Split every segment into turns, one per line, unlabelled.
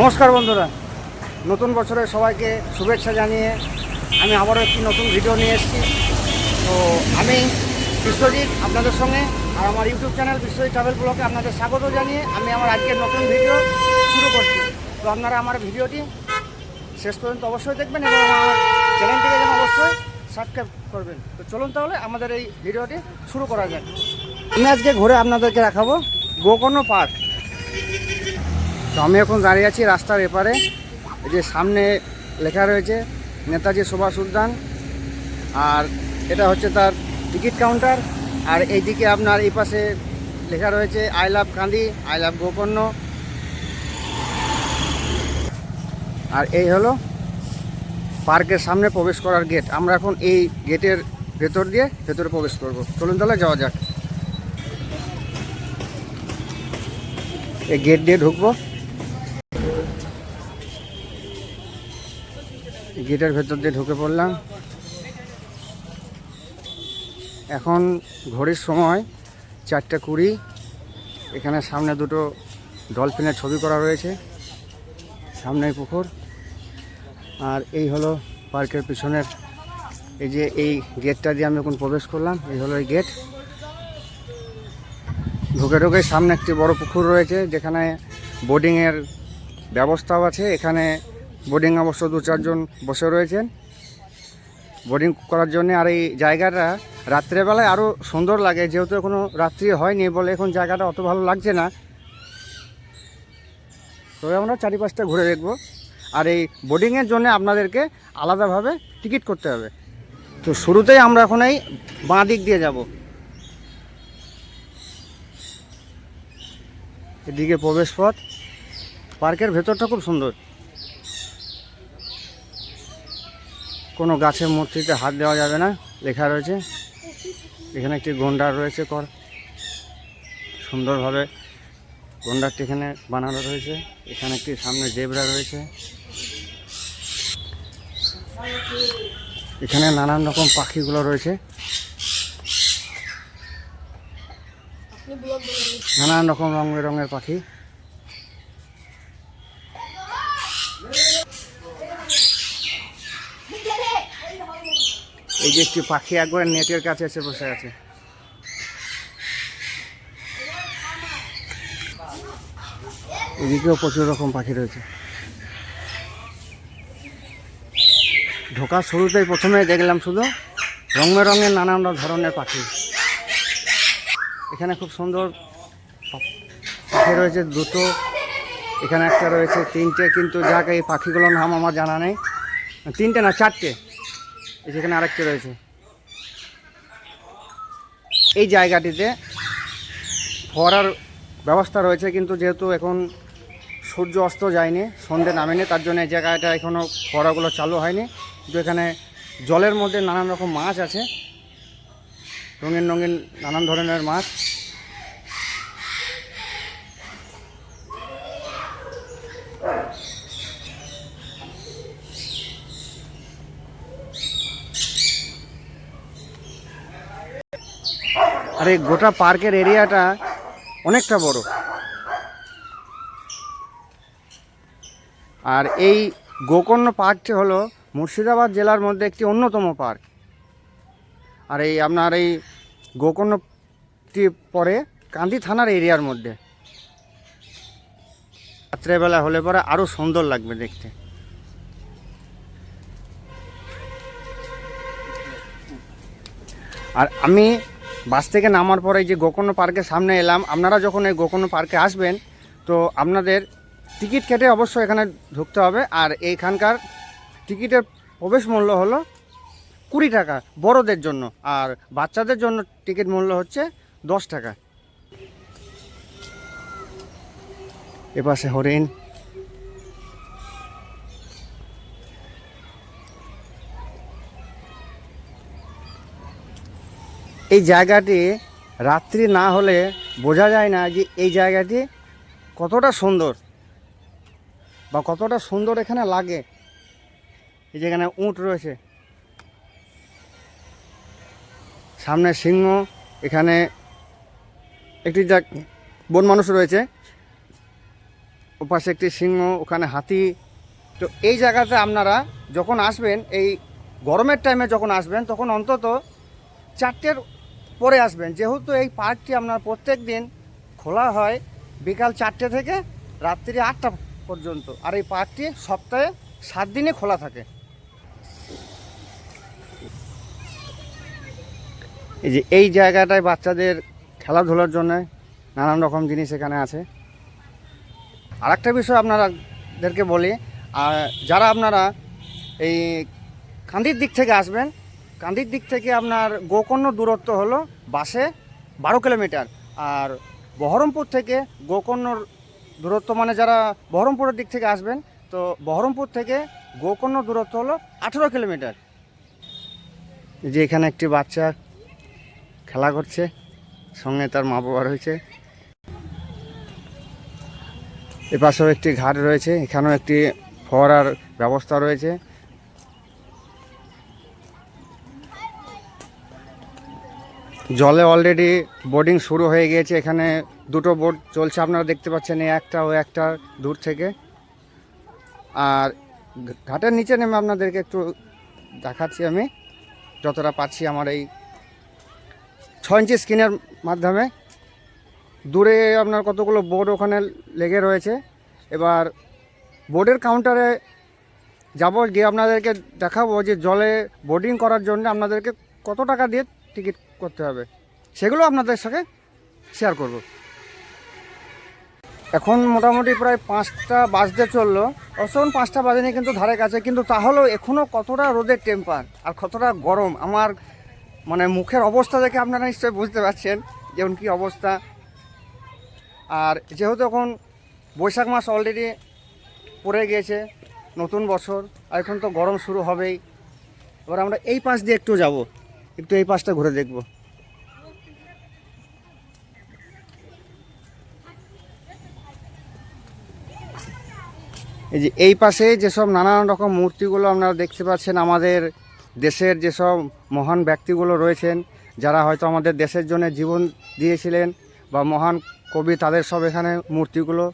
নমস্কার বন্ধুরা। নতুন বছরের সবাইকে শুভেচ্ছা জানিয়ে আমি আবারও একটি নতুন ভিডিও নিয়ে এসেছি। তো আমি বিশ্বজিৎ আপনাদের সঙ্গে আর আমার ইউটিউব চ্যানেল বিশ্বজিৎ ট্রাভেল ব্লগে আপনাদের স্বাগত জানিয়ে আমি আমার আজকের নতুন ভিডিও শুরু করছি। তো আপনারা আমার ভিডিওটি শেষ পর্যন্ত অবশ্যই দেখবেন এবং আমার চ্যানেলটিকে যেন অবশ্যই সাবস্ক্রাইব করবেন। তো চলুন তাহলে আমাদের এই ভিডিওটি শুরু করা যাক। আমি আজকে ঘুরে আপনাদেরকে দেখাবো গোকর্ণ পার্ক। তো আমি এখন দাঁড়িয়ে আছি রাস্তার এপারে। এই যে সামনে লেখা রয়েছে, নেতাজি সুভাষ উদ্যান আর এটা হচ্ছে তার টিকিট কাউন্টার। আর এইদিকে আপনার এই পাশে লেখা রয়েছে, I love Kandi I love Gokarna. আর এই হলো পার্কের সামনে প্রবেশ করার গেট। আমরা এখন এই গেটের ভেতর দিয়ে ভেতরে প্রবেশ করব। চলুন তাহলে যাওয়া যাক। এই গেট দিয়ে ঢুকবো। গেটের ভেতর দিয়ে ঢুকে পড়লাম। এখন ঘড়ির সময় চারটে কুড়ি। এখানে সামনে দুটো ডলফিনের ছবি করা রয়েছে। সামনে পুকুর। আর এই হলো পার্কের পিছনের, এই যে এই গেটটা দিয়ে আমি এখন প্রবেশ করলাম, এই হলো এই গেট। ঢুকে ঢুকে সামনে একটি বড় পুকুর রয়েছে, যেখানে বোর্ডিংয়ের ব্যবস্থাও আছে। এখানে বোর্ডিং অবশ্য দু চারজন বসে রয়েছেন। বোর্ডিং করার জন্য আর এই জায়গাটা রাত্রেবেলায় আরও সুন্দর লাগে, যেহেতু এখনও রাত্রি হয়নি বলে এখন জায়গাটা অত ভালো লাগছে না। তবে আমরা চারিপাশটা ঘুরে দেখব। আর এই বোর্ডিংয়ের জন্য আপনাদেরকে আলাদাভাবে টিকিট করতে হবে। তো শুরুতেই আমরা এখন এই বাঁ দিক দিয়ে যাব। এদিকে প্রবেশ পথ পার্কের ভেতরটা খুব সুন্দর। কোনো গাছের মূর্তিতে হাত দেওয়া যাবে না, লেখা রয়েছে। এখানে একটি গন্ডার রয়েছে কর। সুন্দরভাবে গন্ডারটি এখানে বানানো রয়েছে। এখানে একটি সামনে জেবরা রয়েছে। এখানে নানান রকম পাখিগুলো রয়েছে। নানান রকম রং বেরঙের পাখি। যে একটি পাখি একবার নেটের কাছে এসে বসে আছে। এদিকেও প্রচুর রকম পাখি রয়েছে। ঢোকার শুরুতেই প্রথমে দেখলাম শুধু রং বেরঙের নানান ধরনের পাখি। এখানে খুব সুন্দর পাখি রয়েছে দুটো। এখানে একটা রয়েছে তিনটে, কিন্তু যাক, এই পাখিগুলোর নাম আমার জানা নেই। তিনটে না, চারটে? এই আরেকটি রয়েছে। এই জায়গাটিতে ফোয়ারার ব্যবস্থা রয়েছে, কিন্তু যেহেতু এখন সূর্য অস্ত যায়নি, সন্ধে নামেনি, তার জন্য এই জায়গাটা এখনও ফোয়ারাগুলো চালু হয়নি। কিন্তু এখানে জলের মধ্যে নানান রকম মাছ আছে, রঙিন রঙিন নানান ধরনের মাছ। আর এই গোটা পার্কের এরিয়াটা অনেকটা বড়। আর এই গোকর্ণ পার্কটি হলো মুর্শিদাবাদ জেলার মধ্যে একটি অন্যতম পার্ক। আর এই আপনার এই গোকর্ণটি পরে কান্দি থানার এরিয়ার মধ্যে। রাত্রেবেলা হলে পরে আরও সুন্দর লাগবে দেখতে। আর আমি বাস থেকে নামার পরে যে গোকর্ণ পার্কের সামনে এলাম, আপনারা যখন এই গোকর্ণ পার্কে আসবেন, তো আপনাদের টিকিট কেটে অবশ্যই এখানে ঢুকতে হবে। আর এইখানকার টিকিটের প্রবেশ মূল্য হলো কুড়ি টাকা বড়দের জন্য, আর বাচ্চাদের জন্য টিকিট মূল্য হচ্ছে দশ টাকা। এপাশে হরিণ। এই জায়গাটি রাত্রি না হলে বোঝা যায় না যে এই জায়গাটি কতটা সুন্দর বা কতটা সুন্দর এখানে লাগে। এই যেখানে উঁট রয়েছে। সামনে সিংহ, এখানে একটি যা বন মানুষ রয়েছে। ওপাশে একটি সিংহ, ওখানে হাতি। তো এই জায়গাতে আপনারা যখন আসবেন, এই গরমের টাইমে যখন আসবেন, তখন অন্তত চারটের পরে আসবেন। যেহেতু এই পার্কটি আপনার প্রত্যেক দিন খোলা হয় বিকাল চারটে থেকে রাত্রি আটটা পর্যন্ত। আর এই পার্কটি সপ্তাহে সাত দিনে খোলা থাকে। এই যে এই জায়গাটায় বাচ্চাদের খেলাধুলার জন্য নানান রকম জিনিস এখানে আছে। আর একটা বিষয় আপনারাদেরকে বলি আর যারা আপনারা এই কান্দির দিক থেকে আসবেন কান্দির দিক থেকে আপনার গোকর্ণ দূরত্ব হলো বাসে বারো কিলোমিটার। আর বহরমপুর থেকে গোকর্ণর দূরত্ব মানে যারা বহরমপুরের দিক থেকে আসবেন, তো বহরমপুর থেকে গোকর্ণ দূরত্ব হলো আঠেরো কিলোমিটার। যে এখানে একটি বাচ্চা খেলা করছে, সঙ্গে তার মা বাবা রয়েছে। এপাশেও একটি ঘাট রয়েছে, এখানেও একটি ফোয়ারার ব্যবস্থা রয়েছে। জলে অলরেডি বোর্ডিং শুরু হয়ে গিয়েছে, এখানে দুটো বোট চলছে, আপনারা দেখতে পাচ্ছেন এই একটা ও একটা দূর থেকে। আর ঘাটের নিচে নেমে আপনাদেরকে একটু দেখাচ্ছি আমি, যতটা পাচ্ছি আমার এই ছ ইঞ্চি স্ক্রিনের মাধ্যমে। দূরে আপনার কতগুলো বোর্ড ওখানে লেগে রয়েছে। এবার বোর্ডের কাউন্টারে যাব, গিয়ে আপনাদেরকে দেখাবো যে জলে বোর্ডিং করার জন্য আপনাদেরকে কত টাকা দিয়ে টিকিট করতে হবে। সেগুলো আপনাদের সাথে শেয়ার করব। এখন মোটামুটি প্রায় পাঁচটা বাজতে চলল। এখন পাঁচটা বাজেনি কিন্তু ধারে কাছে, কিন্তু তাহলেও এখনও কতটা রোদের টেম্পার আর কতটা গরম? আমার মানে মুখের অবস্থা দেখে আপনারা নিশ্চয়ই বুঝতে পারছেন যেমন কী অবস্থা। আর যেহেতু এখন বৈশাখ মাস অলরেডি পড়ে গিয়েছে, নতুন বছর, আর এখন তো গরম শুরু হবেই। এবার আমরা এই পাশ দিয়ে একটু যাব। একটু এই পাশটা ঘুরে দেখব। এই যে এই পাশে যেসব নানান রকম মূর্তিগুলো আপনারা দেখতে পাচ্ছেন, আমাদের দেশের যেসব মহান ব্যক্তিগুলো রয়েছেন, যারা হয়তো আমাদের দেশের জন্য জীবন দিয়েছিলেন বা মহান কবি, তাদের সব এখানে মূর্তিগুলো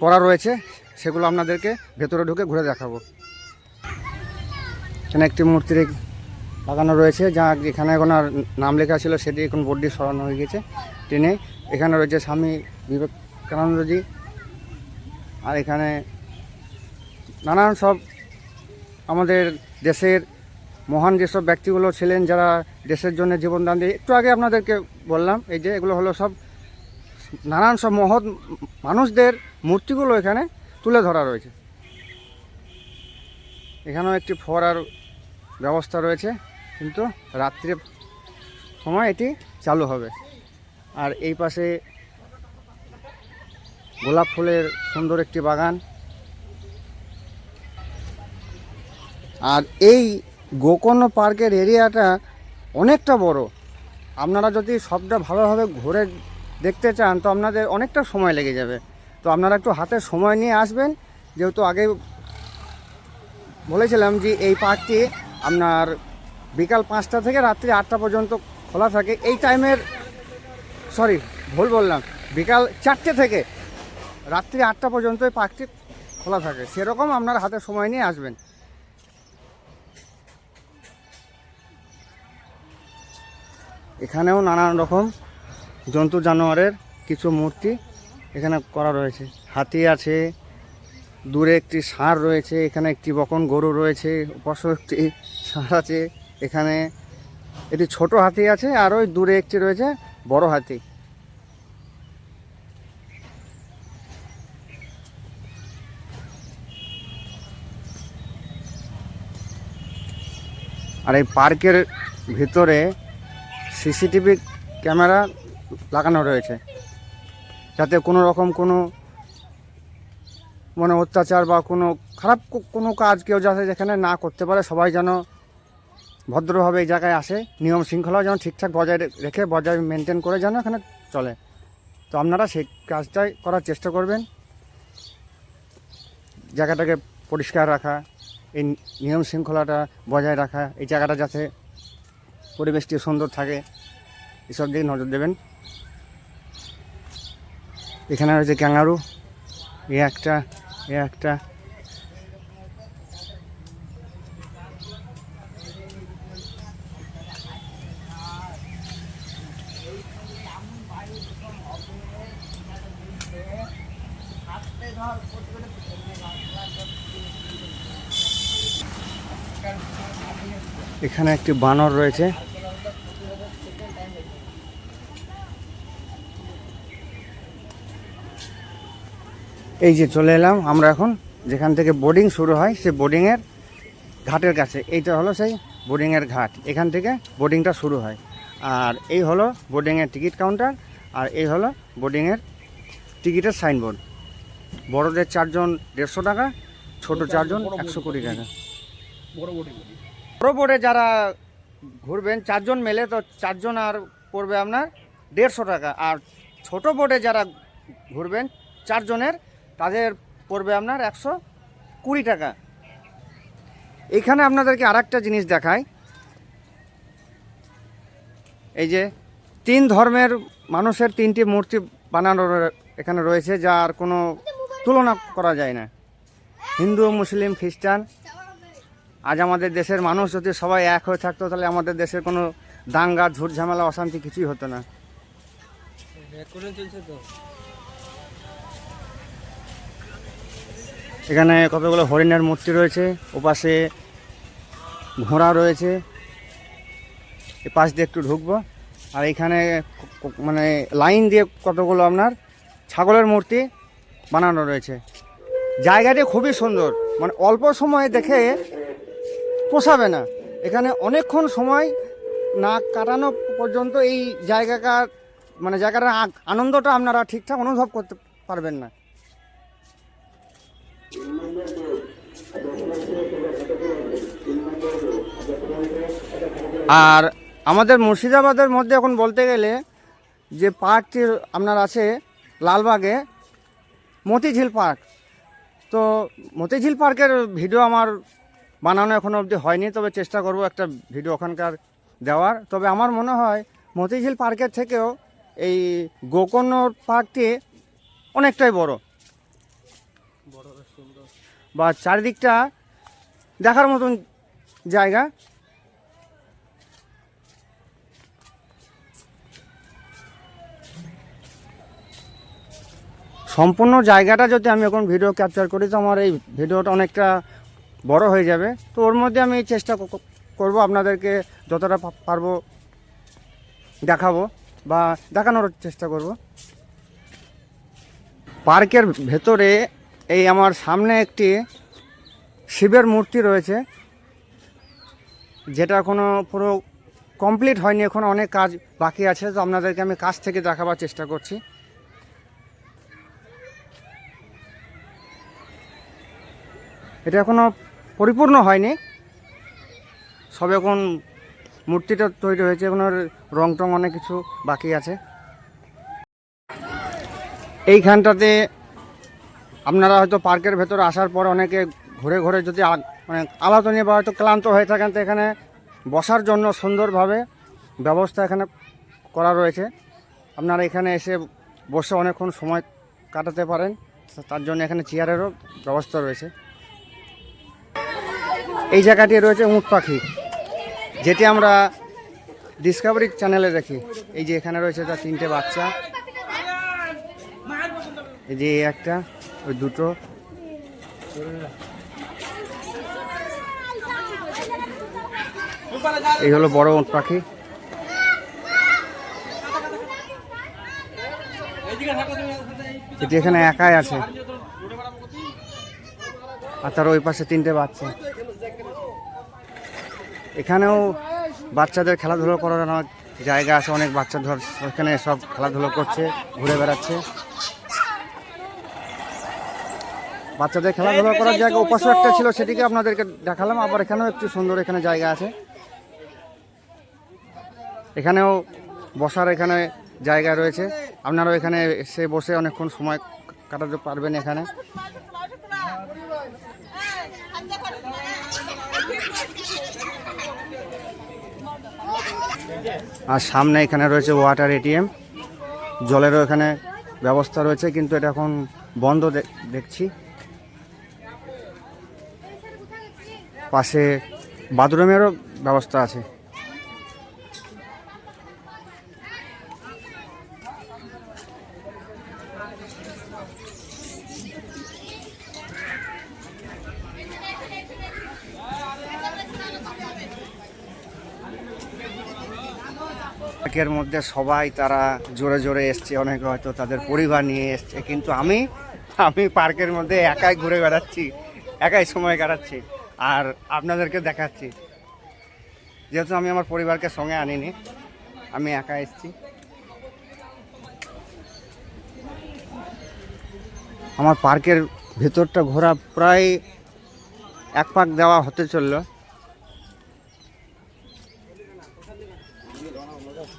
করা রয়েছে, সেগুলো আপনাদেরকে ভেতরে ঢুকে ঘুরে দেখাবো। এখানে একটি মূর্তি রেখ- লাগানো রয়েছে, যা এখন আর নাম লেখা ছিল, সেটি এখন বোর্ডটি সরানো হয়ে গেছে ট্রেনে এখানে রয়েছে স্বামী বিবেকানন্দজি আর এখানে নানান সব আমাদের দেশের মহান যেসব ব্যক্তিগুলো ছিলেন, যারা দেশের জন্য জীবনদান দিয়ে, একটু আগে আপনাদেরকে বললাম, এই যে এগুলো হলো সব নানান সব মহৎ মানুষদের মূর্তিগুলো এখানে তুলে ধরা রয়েছে। এখানেও একটি ফোয়ারার ব্যবস্থা রয়েছে। কিন্তু রাত্রে সময় এটি চালু হবে। আর এই পাশে গোলাপ ফুলের সুন্দর একটি বাগান। আর এই গোকর্ণ পার্কের এরিয়াটা অনেকটা বড়। আপনারা যদি সবটা ভালোভাবে ঘুরে দেখতে চান, তো আপনাদের অনেকটা সময় লেগে যাবে। তো আপনারা একটু হাতে সময় নিয়ে আসবেন। যেহেতু আগে বলেছিলাম যে এই পার্কটি আপনার বিকাল পাঁচটা থেকে রাত্রি আটটা পর্যন্ত খোলা থাকে। এই টাইমের সরি ভুল বললাম। বিকাল চারটে থেকে রাত্রি আটটা পর্যন্ত এই পার্কটি খোলা থাকে। সেরকম আপনার হাতে সময় নিয়ে আসবেন। এখানেও নানান রকম জন্তু জানোয়ারের কিছু মূর্তি এখানে করা রয়েছে। হাতি আছে, দূরে একটি ষাঁড় রয়েছে, এখানে একটি বকন গরু রয়েছে পাশেও একটি ষাঁড় আছে। এখানে একটি ছোট হাতি আছে, আর ওই দূরে একটি রয়েছে বড় হাতি। আর এই পার্কের ভিতরে সিসিটিভি ক্যামেরা লাগানো রয়েছে, যাতে কোনো রকম কোনো মানে অত্যাচার বা কোনো খারাপ কোনো কাজ কেউ যাতে যেখানে না করতে পারে, সবাই যেন ভদ্রভাবে এই জায়গায় আসে। নিয়ম শৃঙ্খলা যেন ঠিকঠাক বজায় রেখে, বজায় মেনটেন করে যেন এখানে চলে। তো আপনারা সেই কাজটাই করার চেষ্টা করবেন। জায়গাটাকে পরিষ্কার রাখা, এই নিয়ম শৃঙ্খলাটা বজায় রাখা, এই জায়গাটা যাতে পরিবেশটি সুন্দর থাকে, এসব দিকে নজর দেবেন। এখানে রয়েছে ক্যাঙ্গারু। এ একটা এ একটা। এখানে একটি বানর রয়েছে। এই যে চলে এলাম আমরা এখন, যেখান থেকে বোর্ডিং শুরু হয়, সে বোর্ডিংয়ের ঘাটের কাছে। এইটা হলো সেই বোর্ডিংয়ের ঘাট। এখান থেকে বোর্ডিংটা শুরু হয়। আর এই হলো বোর্ডিংয়ের টিকিট কাউন্টার আর এই হলো বোর্ডিংয়ের টিকিটের সাইনবোর্ড বড়দের চারজন দেড়শো টাকা ছোট চারজন একশো কুড়ি টাকা। বড় বোর্ডে যারা ঘুরবেন চারজন মেলে তো চারজন আর পড়বে আপনার দেড়শো টাকা। আর ছোট বোর্ডে যারা ঘুরবেন চারজনের তাদের পড়বে আপনার একশো কুড়ি টাকা। এখানে আপনাদেরকে আর জিনিস দেখায় এই যে তিন ধর্মের মানুষের তিনটি মূর্তি বানানো এখানে রয়েছে যার কোনো তুলনা করা যায় না। হিন্দু, মুসলিম, খ্রিস্টান, আজ আমাদের দেশের মানুষ যদি সবাই এক হয়ে থাকতো, তাহলে আমাদের দেশের কোনো দাঙ্গা, ঝুট ঝামেলা, অশান্তি কিছুই হতো না। এখানে কতগুলো হরিণের মূর্তি রয়েছে, ওপাশে ঘোড়া রয়েছে। এ পাশ দিয়ে একটু ঢুকবো। আর এখানে মানে লাইন দিয়ে কতগুলো আপনার ছাগলের মূর্তি বানানো রয়েছে। জায়গাটি খুবই সুন্দর। মানে অল্প সময় দেখে পোষাবে না। এখানে অনেকক্ষণ সময় না কাটানো পর্যন্ত এই জায়গাকার মানে জায়গাটার আনন্দটা আপনারা ঠিকঠাক অনুভব করতে পারবেন না। আর আমাদের মুর্শিদাবাদের মধ্যে এখন বলতে গেলে যে পার্কটি আপনার আছে লালবাগে মতিঝিল পার্ক তো মতিঝিল পার্কের ভিডিও আমার বানানো এখনও অবধি হয়নি, তবে চেষ্টা করব একটা ভিডিও ওখানকার দেওয়ার। তবে আমার মনে হয় মতিঝিল পার্কের থেকেও এই গোকর্ণ পার্কটি অনেকটাই বড়
বড়।
বা চারিদিকটা দেখার মতন জায়গা। সম্পূর্ণ জায়গাটা যদি আমি এখন ভিডিও ক্যাপচার করি, তো আমার এই ভিডিওটা অনেকটা বড় হয়ে যাবে। তো ওর মধ্যে আমি চেষ্টা করব আপনাদেরকে যতটা পারব দেখাবো বা দেখানোর চেষ্টা করব। পার্কের ভেতরে এই আমার সামনে একটি শিবের মূর্তি রয়েছে, যেটা এখনও পুরো কমপ্লিট হয়নি, এখনও অনেক কাজ বাকি আছে, তো আপনাদেরকে আমি কাছ থেকে দেখাবার চেষ্টা করছি। এটা এখনও পরিপূর্ণ হয়নি। সবে এখন মূর্তিটা তৈরি হয়েছে, এখন রং টং অনেক কিছু বাকি আছে। এইখানটাতে আপনারা হয়তো পার্কের ভেতরে আসার পর অনেকে ঘুরে ঘুরে যদি মানে আলাদা নিয়ে বা হয়তো ক্লান্ত হয়ে থাকেন, তো এখানে বসার জন্য সুন্দরভাবে ব্যবস্থা এখানে করা রয়েছে। আপনারা এখানে এসে বসে অনেকক্ষণ সময় কাটাতে পারেন, তার জন্য এখানে চেয়ারেরও ব্যবস্থা রয়েছে। এই জায়গাটি রয়েছে উঁট পাখি। যেটি আমরা ডিসকাভারি চ্যানেলে দেখি। এই যে এখানে রয়েছে তার তিনটে বাচ্চা। এই যে একটা, ওই দুটো। এই হলো বড় উট পাখি। এটি এখানে একাই আছে। আর তার ওই পাশে তিনটে বাচ্চা। এখানেও বাচ্চাদের খেলাধুলো করার অনেক জায়গা আছে, অনেক বাচ্চা ধর এখানে সব খেলাধুলো করছে, ঘুরে বেড়াচ্ছে। বাচ্চাদের খেলাধুলা করার জায়গা উপাসও একটা ছিল সেটিকে আপনাদেরকে দেখালাম, আবার এখানেও একটু সুন্দর এখানে জায়গা আছে। এখানেও বসার এখানে জায়গা রয়েছে। আপনারাও এখানে এসে বসে অনেকক্ষণ সময় কাটাতে পারবেন এখানে। আর সামনে এখানে রয়েছে ওয়াটার এটিএম। জলেরও এখানে ব্যবস্থা রয়েছে, কিন্তু এটা এখন বন্ধ দেখছি। পাশে বাথরুমেরও ব্যবস্থা আছে। পার্কের মধ্যে সবাই তারা জোরে জোরে এসছে, অনেকে হয়তো তাদের পরিবার নিয়ে এসছে, কিন্তু আমি আমি পার্কের মধ্যে একাই ঘুরে বেড়াচ্ছি, একাই সময় কাটাচ্ছি। আর আপনাদেরকে দেখাচ্ছি, যেহেতু আমি আমার পরিবারকে সঙ্গে আনিনি, আমি একা এসছি। আমার পার্কের ভেতরটা ঘোরা প্রায় এক পাক দেওয়া হতে চলল।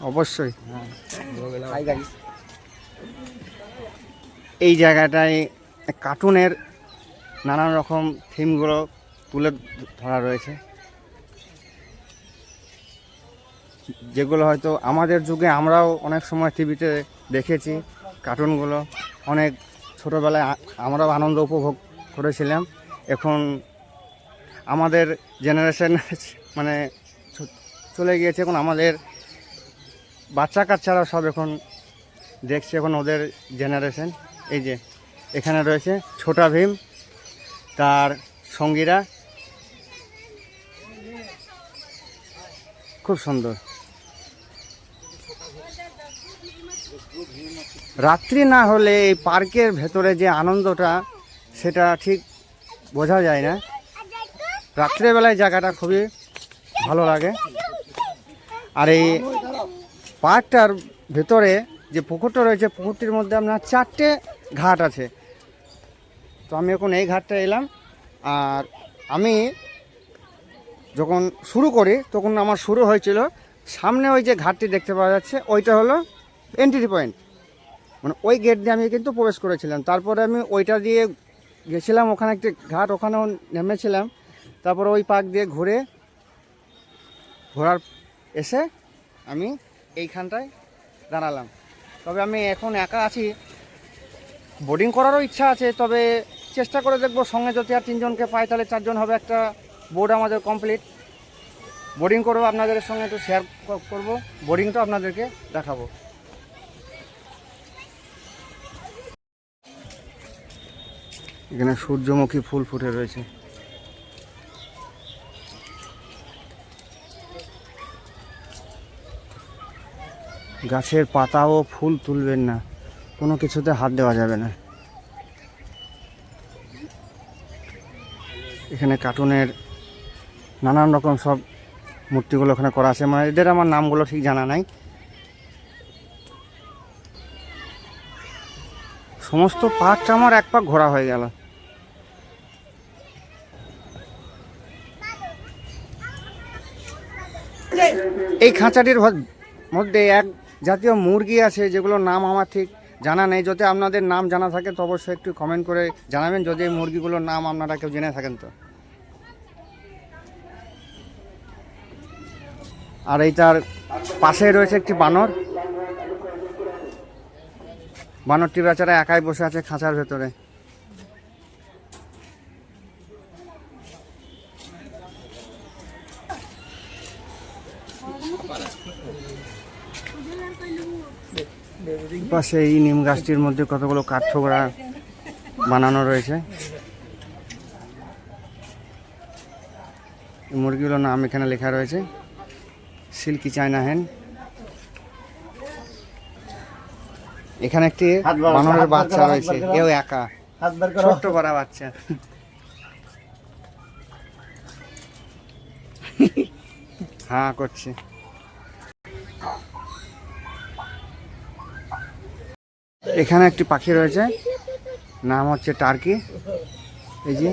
অবশ্যই। এই জায়গাটায় কার্টুনের নানান রকম থিমগুলো তুলে ধরা রয়েছে। যেগুলো হয়তো আমাদের যুগে আমরাও অনেক সময় টিভিতে দেখেছি কার্টুনগুলো অনেক ছোটোবেলায় আমরাও আনন্দ উপভোগ করেছিলাম। এখন আমাদের জেনারেশন মানে চলে গিয়েছে এখন আমাদের বাচ্চা কাচ্চারা সব এখন দেখছে এখন ওদের জেনারেশন এই যে, এখানে রয়েছে ছোটা ভীম, তার সঙ্গীরা। খুব সুন্দর। রাত্রি না হলে এই পার্কের ভেতরে যে আনন্দটা, সেটা ঠিক বোঝা যায় না। রাত্রেবেলায় জায়গাটা খুবই ভালো লাগে। আর এই পার্কটার ভেতরে যে পুকুরটা রয়েছে, পুকুরটির মধ্যে আপনার চারটে ঘাট আছে। তো আমি এখন এই ঘাটটা এলাম, আর আমি যখন শুরু করি, তখন আমার শুরু হয়েছিল, সামনে ওই যে ঘাটটি দেখতে পাওয়া যাচ্ছে, ওইটা হলো এন্ট্রি পয়েন্ট মানে ওই গেট দিয়ে আমি কিন্তু প্রবেশ করেছিলাম। তারপরে আমি ওইটা দিয়ে গেছিলাম, ওখানে একটি ঘাট, ওখানেও নেমেছিলাম। তারপর ওই পার্ক দিয়ে ঘুরে, ঘোরার এসে আমি এইখানটায় দাঁড়ালাম। তবে আমি এখন একা আছি। বোর্ডিং করারও ইচ্ছা আছে, তবে চেষ্টা করে দেখব, সঙ্গে যদি আর তিনজনকে পাই, তাহলে চারজন হবে একটা বোর্ড আমাদের কমপ্লিট বোর্ডিং করব আপনাদের সঙ্গে একটু শেয়ার করব। বোর্ডিংটা আপনাদেরকে দেখাবো। এখানে সূর্যমুখী ফুল ফুটে রয়েছে। গাছের পাতা ও ফুল তুলবেন না। কোনো কিছুতে হাত দেওয়া যাবে না। এখানে কার্টুনের নানান রকম সব মূর্তিগুলো ওখানে করা আছে। মানে এদের আমার নামগুলো ঠিক জানা নাই। সমস্ত পার্কটা আমার এক পাক ঘোরা হয়ে গেল। এই খাঁচাটির মধ্যে এক জাতীয় মুরগি আছে, যেগুলোর নাম আমার ঠিক জানা নেই। যদি আপনাদের নাম জানা থাকে, তো অবশ্যই একটু কমেন্ট করে জানাবেন, যদি এই মুরগিগুলোর নাম আপনারা কেউ জেনে থাকেন তো। আর এইটার পাশে রয়েছে একটি বানর। বানরটি বেচারা একাই বসে আছে খাঁচার ভেতরে। পাশে এই নিম গাছটির মধ্যে কতগুলো কাঠঠোকরা বানানো রয়েছে। মুরগিগুলোর নাম এখানে লেখা রয়েছে সিল্কি চায়না হেন। এখানে একটি বানরের বাচ্চা রয়েছে কেউ একা ছোট্ট করা বাচ্চা। হ্যাঁ করছে। এখানে একটি পাখি রয়েছে, নাম হচ্ছে টার্কি। এই যে,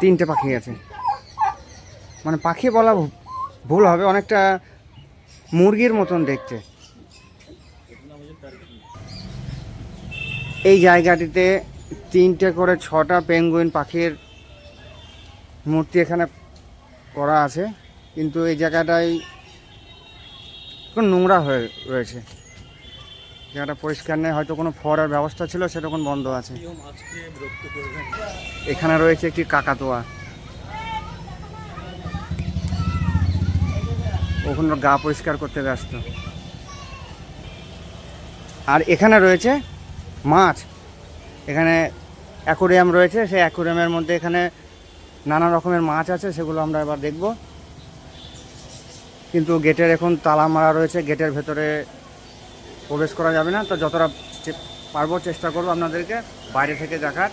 তিনটে পাখি আছে। মানে পাখি বলা ভুল হবে, অনেকটা মুরগির মতন দেখতে। এই জায়গাটিতে তিনটে করে ছটা পেঙ্গুইন পাখির মূর্তি এখানে করা আছে, কিন্তু এই জায়গাটায় নোংরা হয়ে রয়েছে। জায়গাটা পরিষ্কার নেই, হয়তো কোনো ফোয়ারার ব্যবস্থা ছিল এখন বন্ধ আছে। এখানে রয়েছে একটি কাকাতোয়া। ওখানে গা পরিষ্কার করতে ব্যস্ত। আর এখানে রয়েছে মাছ। এখানে অ্যাকোরিয়াম রয়েছে, সেই অ্যাকোরিয়ামের মধ্যে এখানে নানা রকমের মাছ আছে, সেগুলো আমরা এবার দেখব। কিন্তু গেটের এখন তালা মারা রয়েছে, গেটের ভেতরে প্রবেশ করা যাবে না। তো যতটা পারব চেষ্টা করব আপনাদেরকে বাইরে থেকে দেখার।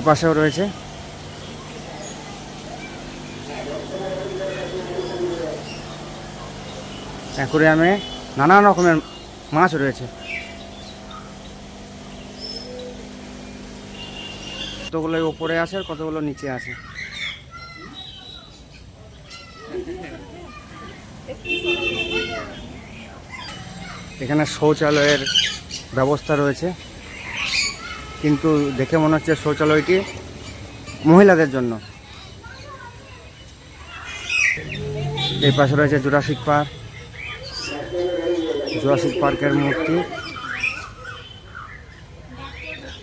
এপাশেও রয়েছে। অ্যাকুরিয়ামে নানান রকমের মাছ রয়েছে। কতগুলো ওপরে আছে আর কতগুলো নিচে আছে? এখানে শৌচালয়ের ব্যবস্থা রয়েছে। কিন্তু দেখে মনে হচ্ছে শৌচালয়টি মহিলাদের জন্য। এই পাশে রয়েছে জুরাসিক পার্ক। জুরাসিক পার্কের মূর্তি।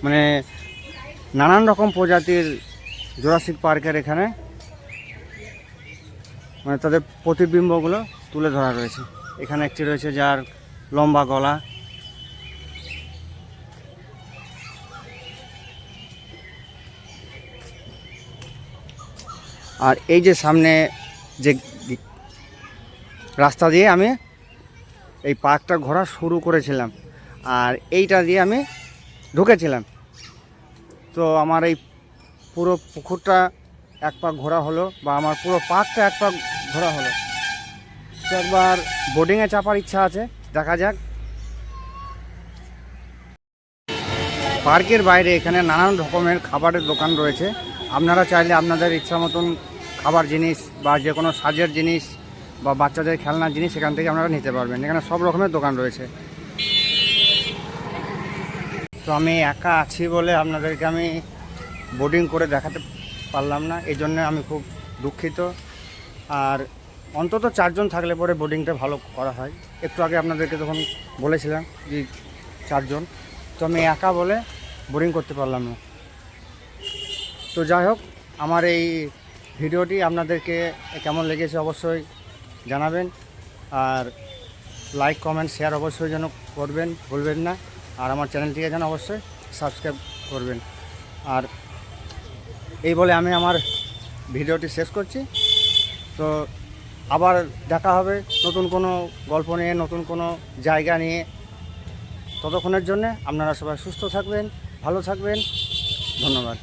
মানে নানান রকম প্রজাতির জোরাসিক পার্কের এখানে মানে তাদের প্রতিবিম্বগুলো তুলে ধরা রয়েছে। এখানে একটি রয়েছে যার লম্বা গলা। আর এই যে সামনে যে রাস্তা দিয়ে আমি এই পার্কটা ঘোরা শুরু করেছিলাম, আর এইটা দিয়ে আমি ঢুকেছিলাম। তো আমার এই পুরো পুকুরটা এক পাক ঘোরা হলো বা আমার পুরো পার্কটা এক পাক ঘোরা হলো। তো একবার বোর্ডিংয়ে চাপার ইচ্ছা আছে, দেখা যাক। পার্কের বাইরে এখানে নানান রকমের খাবারের দোকান রয়েছে। আপনারা চাইলে আপনাদের ইচ্ছা মতন খাবার জিনিস বা যে কোনো সাজের জিনিস বা বাচ্চাদের খেলনার জিনিস এখান থেকে আপনারা নিতে পারবেন। এখানে সব রকমের দোকান রয়েছে। তো আমি একা আছি বলে আপনাদেরকে আমি বোর্ডিং করে দেখাতে পারলাম না, এই জন্য আমি খুব দুঃখিত। আর অন্তত চারজন থাকলে পরে বোর্ডিংটা ভালো করা হয়। একটু আগে আপনাদেরকে তখন বলেছিলাম যে চারজন, তো আমি একা বলে বোরিং করতে পারলাম না। তো যাই হোক, আমার এই ভিডিওটি আপনাদেরকে কেমন লেগেছে অবশ্যই জানাবেন। আর লাইক কমেন্ট শেয়ার অবশ্যই যেন করবেন, ভুলবেন না। আর আমার চ্যানেলটিকে যেন অবশ্যই সাবস্ক্রাইব করবেন। আর এই বলে আমি আমার ভিডিওটি শেষ করছি। তো আবার দেখা হবে নতুন কোনো গল্প নিয়ে, নতুন কোনো জায়গা নিয়ে। ততক্ষণের জন্য আপনারা সবাই সুস্থ থাকবেন, ভালো থাকবেন। ধন্যবাদ।